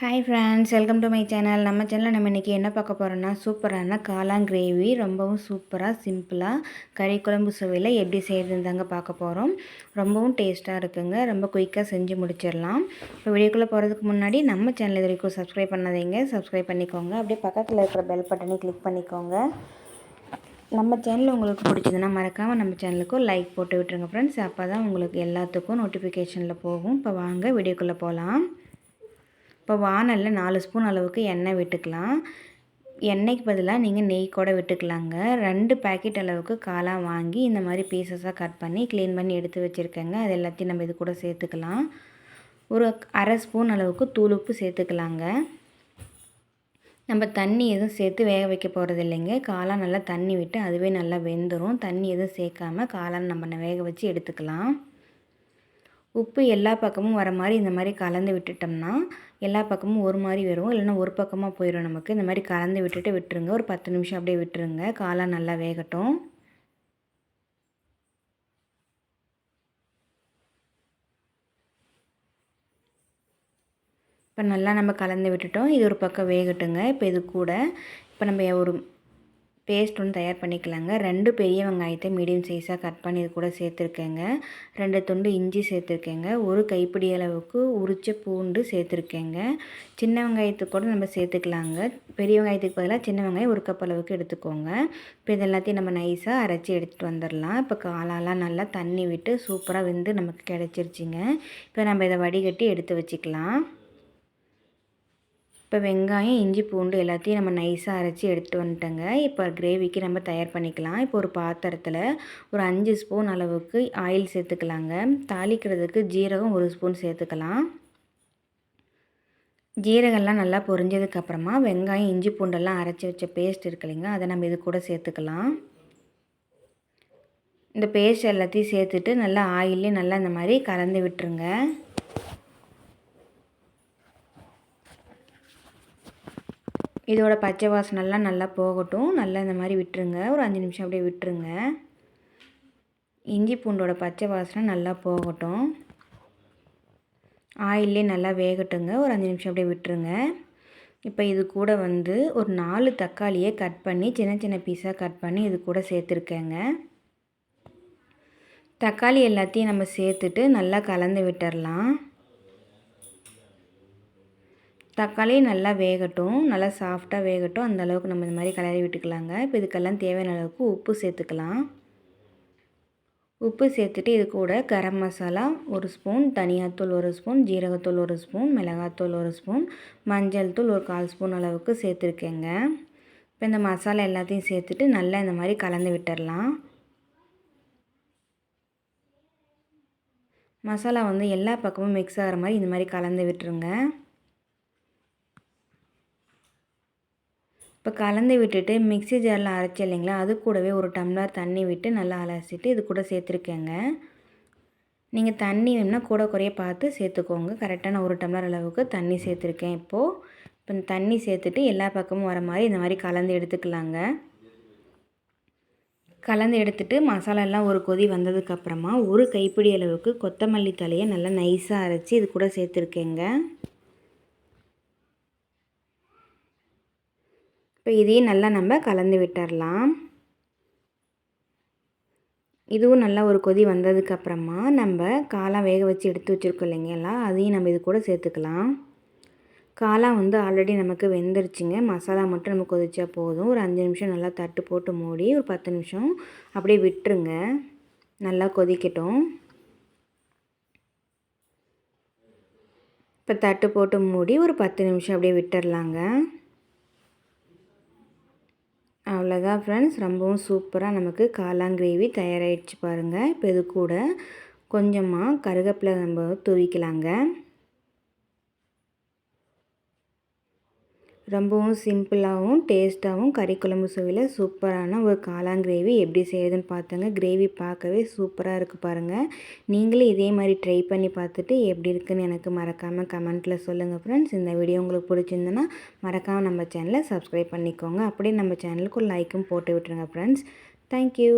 Hi friends welcome to my channel நம்ம சேனலில் நம்ம இன்றைக்கி என்ன பார்க்க போகிறோன்னா சூப்பரான காளான் கிரேவி ரொம்பவும் சூப்பராக சிம்பிளாக கறி குழம்பு சுவையில் எப்படி செய்கிறதுன்னு தாங்க பார்க்க போகிறோம் ரொம்பவும் டேஸ்ட்டாக இருக்குங்க. ரொம்ப குயிக்காக செஞ்சு முடிச்சிடலாம். இப்போ வீடியோக்குள்ளே போகிறதுக்கு முன்னாடி நம்ம சேனல் இது வரைக்கும் சப்ஸ்கிரைப் பண்ணாதீங்க. சப்ஸ்கிரைப் பண்ணிக்கோங்க. அப்படியே பக்கத்தில் இருக்கிற பெல் பட்டனை கிளிக் பண்ணிக்கோங்க. நம்ம சேனல் உங்களுக்கு பிடிச்சதுன்னா மறக்காமல் நம்ம சேனலுக்கும் லைக் போட்டு விட்டுருங்க ஃப்ரெண்ட்ஸ் அப்போ தான் உங்களுக்கு எல்லாத்துக்கும் நோட்டிஃபிகேஷனில் போகும். இப்போ வாங்க வீடியோக்குள்ளே போகலாம் இப்போ வானலில் நாலு ஸ்பூன் அளவுக்கு எண்ணெய் விட்டுக்கலாம். எண்ணெய்க்கு பதிலாக நீங்கள் நெய் கூட விட்டுக்கலாங்க. ரெண்டு பேக்கெட் அளவுக்கு காளாக வாங்கி இந்த மாதிரி பீசஸாக கட் பண்ணி க்ளீன் பண்ணி எடுத்து வச்சுருக்கேங்க. அது எல்லாத்தையும் நம்ம இது கூட சேர்த்துக்கலாம். ஒரு அரை ஸ்பூன் அளவுக்கு தூள் உப்பு சேர்த்துக்கலாங்க. நம்ம தண்ணி எதுவும் சேர்த்து வேக வைக்க போகிறது இல்லைங்க. காளான் நல்லா தண்ணி விட்டு அதுவே நல்லா வெந்துடும் தண்ணி எதுவும் சேர்க்காமல் காளான் நம்ம வேக வச்சு எடுத்துக்கலாம். உப்பு எல்லா பக்கமும் வர மாதிரி இந்த மாதிரி கலந்து விட்டுட்டோம்னா எல்லா பக்கமும் ஒரு மாதிரி வரும். இல்லைன்னா ஒரு பக்கமாக போயிடும் நமக்கு. இந்த மாதிரி கலந்து விட்டுட்டு விட்டுருங்க. ஒரு பத்து நிமிஷம் அப்படியே விட்டுருங்க. காளான் நல்லா வேகட்டும். இப்போ நல்லா நம்ம கலந்து விட்டுட்டோம். இது ஒரு பக்கம் வேகட்டுங்க. இப்போ இது கூட. இப்போ நம்ம ஒரு பேஸ்ட் ஒன்று தயார் பண்ணிக்கலாங்க. ரெண்டு பெரிய வெங்காயத்தை மீடியம் சைஸாக கட் பண்ணி இது கூட சேர்த்துருக்கேங்க. ரெண்டு துண்டு இஞ்சி சேர்த்துருக்கேங்க. ஒரு கைப்பிடி அளவுக்கு உரிச்ச பூண்டு சேர்த்துருக்கேங்க. சின்ன வெங்காயத்துக்கு கூட நம்ம சேர்த்துக்கலாங்க. பெரிய வெங்காயத்துக்கு பதிலாக சின்ன வெங்காயம் ஒரு கப் அளவுக்கு எடுத்துக்கோங்க. இப்போ இது எல்லாத்தையும் நம்ம நைஸாக அரைச்சி எடுத்துகிட்டு வந்துடலாம். இப்போ காலாலாம் நல்லா தண்ணி விட்டு சூப்பராக வெந்து நமக்கு கிடச்சிருச்சிங்க. இப்போ நம்ம இதை வடிகட்டி எடுத்து வச்சுக்கலாம். இப்போ வெங்காயம் இஞ்சி பூண்டு எல்லாத்தையும் நம்ம நைஸாக அரைச்சி எடுத்துகிட்டு வந்துட்டோங்க. இப்போ கிரேவிக்கு நம்ம தயார் பண்ணிக்கலாம். இப்போ ஒரு பாத்திரத்தில் ஒரு அஞ்சு ஸ்பூன் அளவுக்கு ஆயில் சேர்த்துக்கலாங்க. தாளிக்கிறதுக்கு ஜீரகம் ஒரு ஸ்பூன் சேர்த்துக்கலாம். ஜீரகம்லாம் நல்லா பொரிஞ்சதுக்கப்புறமா வெங்காயம் இஞ்சி பூண்டெல்லாம் அரைச்சி வச்ச பேஸ்ட் இருக்கு இல்லைங்க அதை நம்ம இது கூட சேர்த்துக்கலாம். இந்த பேஸ்ட் எல்லாத்தையும் சேர்த்துட்டு நல்லா ஆயிலே நல்லா இந்த மாதிரி கலந்து விட்டுருங்க. இதோட பச்சை வாசனெல்லாம் நல்லா போகட்டும். நல்லா இந்த மாதிரி விட்டுருங்க. ஒரு அஞ்சு நிமிஷம் அப்படியே விட்டுருங்க. இஞ்சி பூண்டோட பச்சை வாசனை நல்லா போகட்டும். ஆயிலே நல்லா வேகட்டுங்க. ஒரு அஞ்சு நிமிஷம் அப்படியே விட்டுருங்க. இப்போ இது கூட வந்து ஒரு நாலு தக்காளியை கட் பண்ணி சின்ன சின்ன பீஸாக கட் பண்ணி இது கூட சேர்த்துருக்கேங்க. தக்காளி எல்லாத்தையும் நம்ம சேர்த்துட்டு நல்லா கலந்து விட்டுடலாம் தக்காளி நல்லா வேகட்டும் நல்லா சாஃப்டாக வேகட்டும். அந்த அளவுக்கு நம்ம இந்த மாதிரி கலரி விட்டுக்கலாங்க. இப்போ இதுக்கெல்லாம் தேவையான அளவுக்கு உப்பு சேர்த்துக்கலாம். உப்பு சேர்த்துட்டு இது கூட கரம் மசாலா ஒரு ஸ்பூன் தனியாத்தூள் ஒரு ஸ்பூன் ஜீரகத்தூள் ஒரு ஸ்பூன் மிளகாத்தூள் ஒரு ஸ்பூன் மஞ்சள் தூள் ஒரு கால் ஸ்பூன் அளவுக்கு சேர்த்துருக்கேங்க. இப்போ இந்த மசாலா எல்லாத்தையும் சேர்த்துட்டு நல்லா இந்த மாதிரி கலந்து விட்டுடலாம் மசாலா வந்து எல்லா பக்கமும் மிக்ஸ் ஆகிற மாதிரி இந்த மாதிரி கலந்து விட்டுருங்க. இப்போ கலந்து விட்டுட்டு மிக்சி ஜாரில் அரைச்சி இல்லைங்களா அது கூடவே ஒரு டம்ளர் தண்ணி விட்டு நல்லா அலசிட்டு இது கூட சேர்த்துருக்கேங்க. நீங்கள் தண்ணி வேணும்னா கூட குறைய பார்த்து சேர்த்துக்கோங்க. கரெக்டான ஒரு டம்ளர் அளவுக்கு தண்ணி சேர்த்துருக்கேன் இப்போது இப்போ இந்த தண்ணி சேர்த்துட்டு எல்லா பக்கமும் வர மாதிரி இந்த மாதிரி கலந்து எடுத்துக்கலாங்க. கலந்து எடுத்துட்டு மசாலாலாம் ஒரு கொதி வந்ததுக்கப்புறமா ஒரு கைப்பிடி அளவுக்கு கொத்தமல்லி தலையை நல்லா நைஸாக அரைச்சி இது கூட சேர்த்துருக்கேங்க. இப்போ இதையும் நல்லா நம்ம கலந்து விட்டுடலாம் இதுவும் நல்லா ஒரு கொதி வந்ததுக்கப்புறமா நம்ம காளான் வேக வச்சு எடுத்து வச்சுருக்கோம் இல்லைங்களா? அதையும் நம்ம இது கூட சேர்த்துக்கலாம். காளான் வந்து ஆல்ரெடி நமக்கு வெந்துருச்சுங்க. மசாலா மட்டும் நம்ம கொதிச்சா போதும். ஒரு அஞ்சு நிமிஷம் நல்லா தட்டு போட்டு மூடி ஒரு பத்து நிமிஷம் அப்படியே விட்டுருங்க. நல்லா கொதிக்கட்டும். இப்போ தட்டு போட்டு மூடி ஒரு பத்து நிமிஷம் அப்படியே விட்டுடலாங்க அவ்வளோதான் ஃப்ரெண்ட்ஸ் ரொம்பவும் சூப்பராக நமக்கு காளான் கிரேவி தயாராகிடுச்சு பாருங்கள் இப்போ இது கூட கொஞ்சமாக கருகப்பிலை நம்ம துவிக்கலாங்க. ரொம்பவும் சிம்பிளாகவும் டேஸ்ட்டாகவும் கறி குழம்பு சுவையில் சூப்பரான ஒரு காளான் கிரேவி எப்படி செய்யுதுன்னு பார்த்துங்க கிரேவி பார்க்கவே சூப்பராக இருக்குது பாருங்கள் நீங்களும் இதே மாதிரி ட்ரை பண்ணி பார்த்துட்டு எப்படி இருக்குன்னு எனக்கு மறக்காமல் கமெண்ட்டில் சொல்லுங்கள் ஃப்ரெண்ட்ஸ் இந்த வீடியோ உங்களுக்கு பிடிச்சிருந்துன்னா மறக்காமல் நம்ம சேனலை சப்ஸ்கிரைப் பண்ணிக்கோங்க. அப்படியே நம்ம சேனலுக்கு லைக்கும் போட்டு விட்டுருங்க ஃப்ரெண்ட்ஸ் தேங்க்யூ